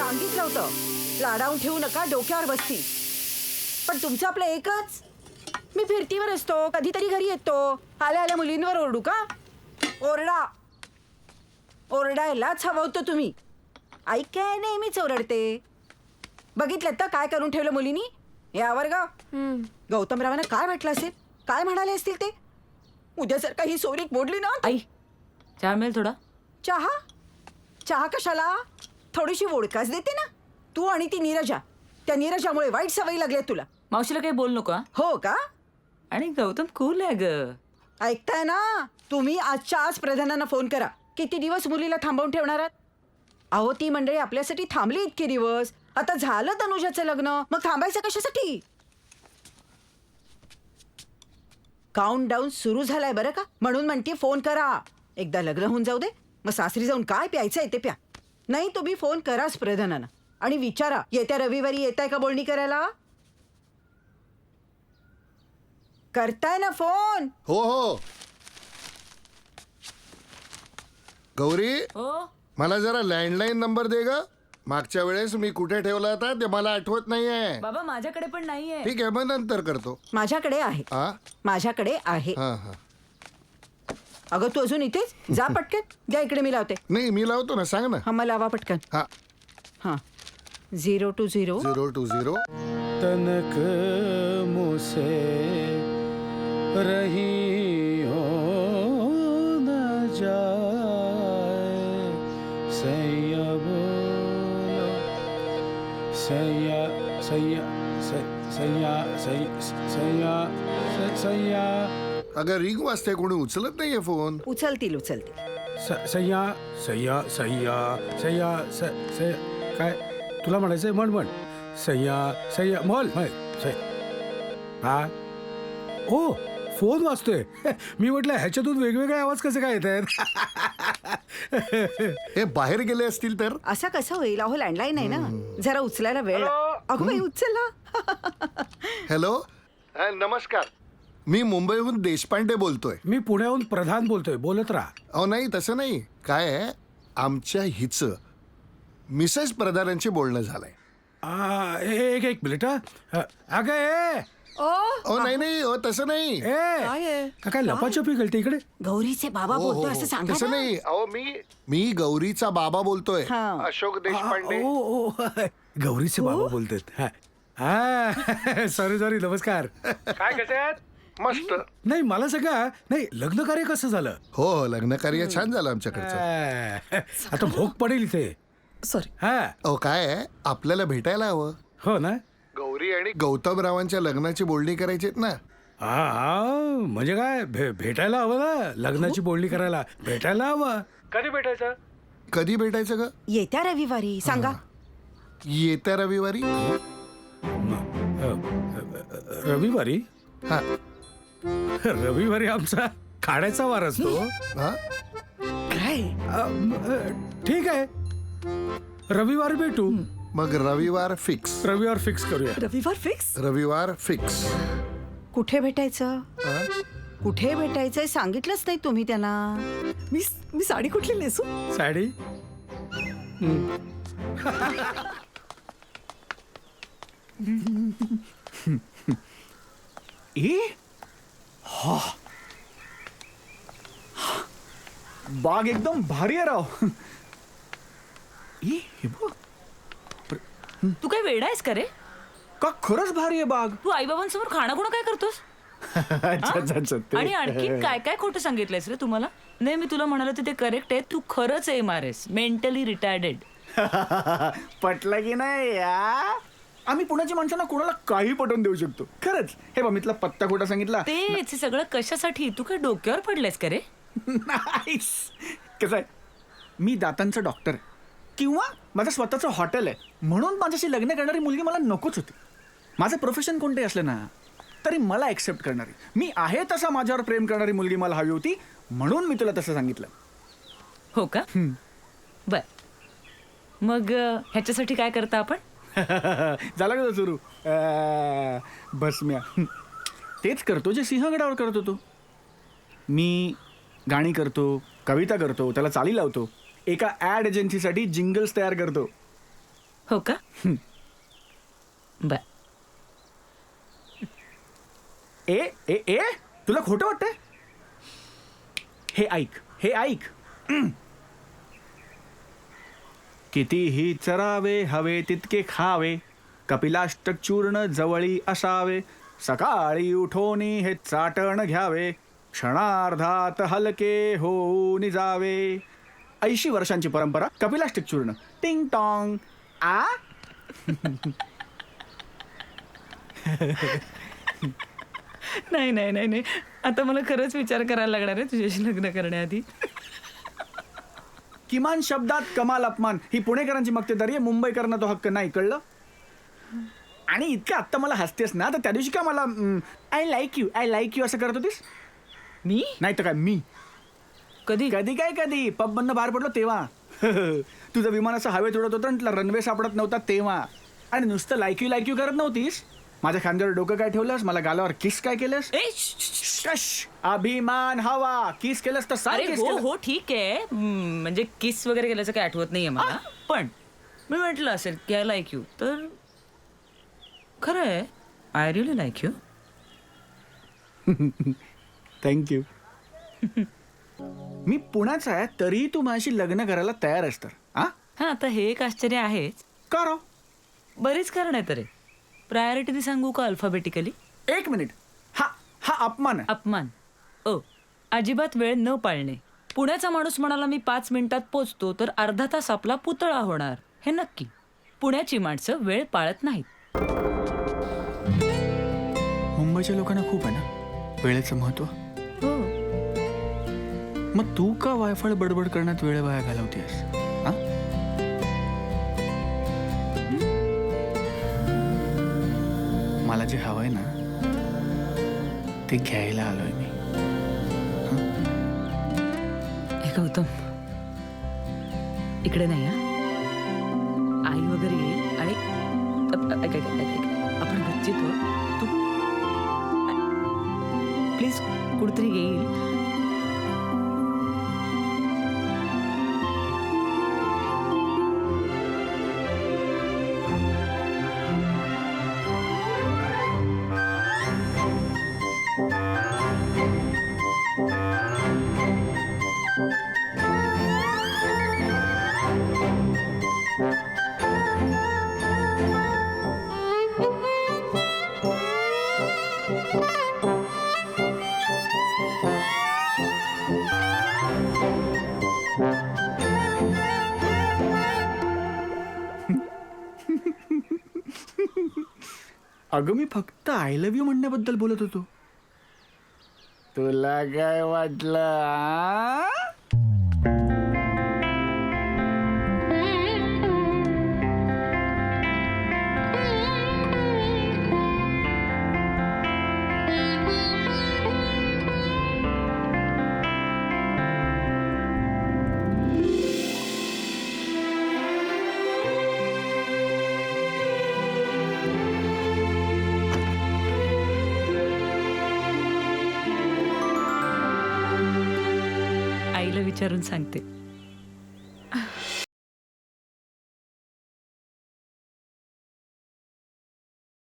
सांगितलं होतं. लाडावून ठेवू नका डोक्यावर बसती. पण तुमचं आपलं एकच. मी फिरतीवर असतो कधीतरी घरी येतो. आल्या आल्या मुलींवर ओरडू का? ओरडा. ओरडायलाच हवं होतं तुम्ही. आई काय नेहमीच ओरडते? बघितलं तर काय करून ठेवलं मुलीनी? यावर गा गौतमरावांना काय वाटलं असेल? काय म्हणाले असतील ते? उद्या जर का ही सोरीक मोडली ना? आई चहा मिळेल थोडा? चहा? चहा कशाला? थोडीशी वोडकाच देते ना. तू आणि ती नीरजा. त्या नीरजामुळे वाईट सवयी लागल्या तुला. मावशीला काही बोल नको हा? हो का? आणि गौतम कूल आहे ग. ऐकताय ना? तुम्ही आजच्या आज प्रधानांना फोन करा. किती दिवस मुलीला थांबवून ठेवणार आहात? अहो ती मंडळी आपल्यासाठी थांबली इतके दिवस. आता झालं तनुजाचं लग्न. मग थांबायचं कशासाठी? काउंट डाऊन सुरू झालाय बरं का? म्हणून म्हणते फोन करा. एकदा लग्न होऊन जाऊ दे. मग सासरी जाऊन काय प्यायचं आहे ते प्या. नाही तुम्ही फोन कराच प्रधानांना आणि विचारा येत्या रविवारी येताय का बोलणी करायला? करताय ना फोन? हो हो. गौरी हो? मला जरा लँडलाईन नंबर दे ग. मागच्या वेळेस मी कुठे ठेवला होता ते मला आठवत नाहीये. बाबा माझ्याकडे पण नाहीये. ठीक आहे मग नंतर करतो. माझ्याकडे आहे. हा माझ्याकडे आहे. हा हा. अगं तू अजून इथेच? जा पटकन. द्या इकडे मी लावते. नाही मी लावतो ना सांग ना. हा मग लावा पटकन. हा. हां. Zero two zero. Zero two zero. तनक मुसे रही हो न जाए। सैया बोलो सैया सैया सैया सैया सै- सैया। अगं रिंग वाजते कोणी उचलत नाहीये फोन. उचलतील उचलतील. स- सैया सैया सैया सैया स- सैया काय? तुला म्हणायचंय म्हण म्हण. सैया सैया म्हण म्हण सै. हा? ओ फोन वाजतोय. मी म्हटलं ह्याच्यातून वेगवेगळे आवाज कसे काय येत आहेत हे बाहेर गेले असतील तर? असा कसा होईल? अहो लँडलाईन आहे ना. जरा उचलायला वेळ अगं बाई उचलला हॅलो? हा, नमस्कार. मी मुंबईहून देशपांडे बोलतोय. मी पुण्याहून प्रधान बोलतोय. बोलत राहा. अहो नाही तसं नाही. काय आहे? आमच्या हिचं मिसेस प्रधानांशी बोलणं झालंय. आ, एक एक मिनिट हा. अगं ए! ओ! अहो नाही नाही अहो तसं नाही. ए! काय आहे? का काय लपाछपी घालते इकडे? गौरीचे बाबा हो, हो, बोलतोय हो. असं सांगा तसं ना. नाही. अहो मी मी गौरीचा बाबा बोलतोय. हा. अशोक देशपांडे. ओ ओ गौरीचे बाबा बोलतात. हा. हा. सॉरी सॉरी नमस्कार. काय कसे आहेत मस्त. नाही मला सगळं नाही लग्न कार्य कसं झालं? हो हो लग्न कार्य छान झालं आमच्याकडचं. आ, आता भोग पडेल इथे. सॉरी हा. अहो काय आहे? आपल्याला भेटायला हवं. हो ना? गौरी आणि गौतमरावांच्या लग्नाची बोलणी करायची ना. हा हा. म्हणजे काय? भे- भेटायला हवं ना? लग्नाची बोलणी करायला. भेटायला हवं. कधी भेटायचं? कधी भेटायचं ग? येत्या रविवारी सांगा. येत्या रविवारी? रविवारी? हा. रविवारी आमचा खाण्याचा वार असतो. हा? काय? अ, ठीक आहे. रविवारी भेटू. मग रविवार फिक्स. रविवार फिक्स करूया. रविवार फिक्स? रविवार फिक्स. कुठे भेटायचं? कुठे भेटायचंय? सांगितलंच नाही तुम्ही त्यांना. मी मी साडी कुठली नेसू? साडी? ए हा बाग एकदम भारी आहे राव. हे बघ. तू काय वेडा आहेस का रे? का खरंच भारी आहे बाग? तू आईबाबांसमोर खाणं खुणं काय करतोस? अच्छा अच्छा अच्छा ते- आणि आणखी काय काय खोटं सांगितलंयस रे तुम्हाला? नाही मी तुला म्हणाल ते कररेक्ट आहे. तू खरंच M R S mentally retarded पटलं की नाही या? आम्ही पुण्याच्या माणसांना कोणाला काही पटवून देऊ शकतो. खरंच. हे मितला पत्ता खोटा सांगितला. तेच हे सगळं कशासाठी? तू काय डोक्यावर पडलायस का रे? नाईस कसं आहे? मी दातांचा डॉक्टर आहे. किंवा माझं स्वतःचं हॉटेल आहे. म्हणून माझ्याशी लग्न करणारी मुलगी मला नकोच होती. माझं प्रोफेशन कोणते असलं ना तरी मला एक्सेप्ट करणारी. मी आहे तसा माझ्यावर प्रेम करणारी मुलगी मला हवी होती. म्हणून मी तुला तसं सांगितलं. हो का? बर. मग अं, ह्याच्यासाठी काय करता आपण? झालं का सुरू? बस म्या. तेच करतो जे सिंहगडावर करत होतो मी गाणी करतो कविता करतो त्याला चाली लावतो. एका ॲड एजन्सीसाठी जिंगल्स तयार करतो. हो का? बर. ए ए ए? तुला खोटं वाटतंय? हे ऐक हे ऐक. कितीही चरावे हवे तितके खावे. कपिलाष्टक चूर्ण जवळी असावे. सकाळी उठोनी हे चाटण घ्यावे. क्षणार्धात हलके होऊन जावे. ऐंशी वर्षांची परंपरा कपिलाष्टक चूर्ण टिंग टॉंग. आ? नाही नाही नाही नाही. आता मला खरंच विचार करायला लागणार आहे तुझ्याशी लग्न करण्याआधी. किमान शब्दात कमाल अपमान. ही पुणेकरांची मक्तेदारी आहे. मुंबईकरांना तो हक्क नाही. कळलं? आणि इतकं आत्ता मला हसतेस ना तर त्या दिवशी का मला I like you I like you असं करत होतीस? मी? नाही तर काय मी. कधी? कधी काय कधी? पब बंद बाहेर पडलो तेव्हा. तुझं विमान असं हवेत उडत होतं आणि तुला रनवे सापडत नव्हता तेव्हा. आणि नुसतं लाईक यू लाईक यू करत नव्हतीस? माझ्या खांद्यावर डोकं काय ठेवलंस? मला गालावर किस काय केलंस? ए, श- श- श- कश अभिमान हवा. किस केलंस तर kiss हो केलं. हो ठीक आहे. हम्म, म्हणजे किस वगैरे केल्याचं काही आठवत नाहीये मला. पण मी म्हटलं असेल की आय लाईक यू तर खरं आहे I really like you thank you मी पुण्याचा आहे तरीही तू माझ्याशी लग्न करायला तयार आहेस तर. हा हा आता हे एक आश्चर्य आहेच. का राव? बरीच कारण आहे तर प्रायोरिटीने सांगू का अल्फाबेटिकली? एक मिनिट. हा हा अपमान आहे. अपमान. ओ अजिबात वेळ न पाळणे. पुण्याचा माणूस म्हणाला मी पाच मिनिटात पोचतो तर अर्धा तास आपला पुतळा होणार. हे नक्की. पुण्याची माणसं वेळ पाळत नाहीत. मुंबईच्या लोकांना खूप आहे ना? वेळेचं महत्त्व? हो. मग तू का वायफळ बडबड करण्यात वेळ वाया घालवतेस? हा? मला जे हवंय ना ते घ्यायला आलोय मी. हे? गौतम इकडे नाही आई वगैरे येईल आणि आपण गच्चीत तू प्लीज कुठतरी येईल. अगं मी फक्त आय लव्ह यू म्हणण्याबद्दल बोलत होतो तुला काय वाटलं आ? 저런 상태.